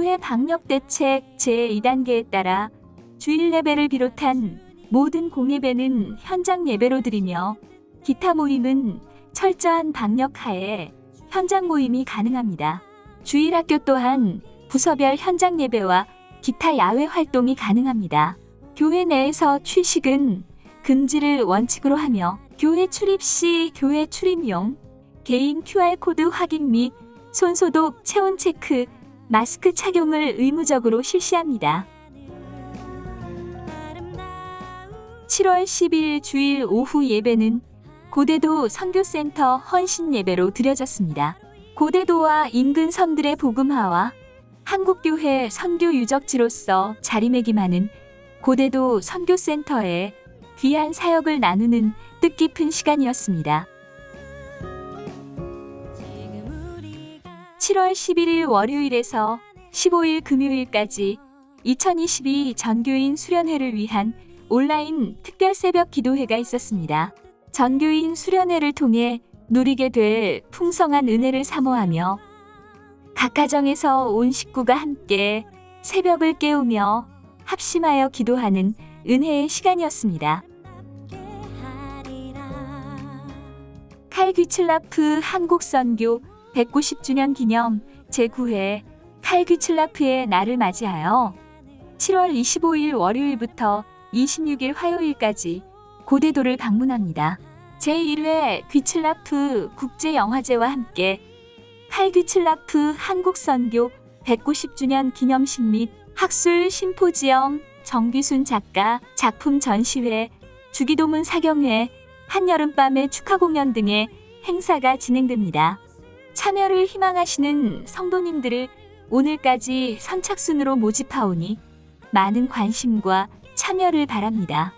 교회 방역 대책 제2단계에 따라 주일 예배를 비롯한 모든 공예배는 현장 예배로 드리며 기타 모임은 철저한 방역 하에 현장 모임이 가능합니다. 주일 학교 또한 부서별 현장 예배와 기타 야외 활동이 가능합니다. 교회 내에서 취식은 금지를 원칙으로 하며 교회 출입 시 교회 출입용 개인 QR코드 확인 및 손소독 체온 체크 마스크 착용을 의무적으로 실시합니다. 7월 10일 주일 오후 예배는 고대도 선교센터 헌신 예배로 드려졌습니다. 고대도와 인근 섬들의 복음화와 한국교회 선교 유적지로서 자리매김하는 고대도 선교센터에 귀한 사역을 나누는 뜻깊은 시간이었습니다. 7월 11일 월요일에서 15일 금요일까지 2022 전교인 수련회를 위한 온라인 특별 새벽 기도회가 있었습니다. 전교인 수련회를 통해 누리게 될 풍성한 은혜를 사모하며 각 가정에서 온 식구가 함께 새벽을 깨우며 합심하여 기도하는 은혜의 시간이었습니다. 칼 귀칠라프 한국 선교 190주년 기념 제9회 칼 귀칠라프의 날을 맞이하여 7월 25일 월요일부터 26일 화요일까지 고대도를 방문합니다. 제1회 귀칠라프 국제영화제와 함께 칼 귀칠라프 한국 선교 190주년 기념식 및 학술 심포지엄 정기순 작가 작품 전시회 주기도문 사경회 한여름밤의 축하 공연 등의 행사가 진행됩니다. 참여를 희망하시는 성도님들을 오늘까지 선착순으로 모집하오니 많은 관심과 참여를 바랍니다.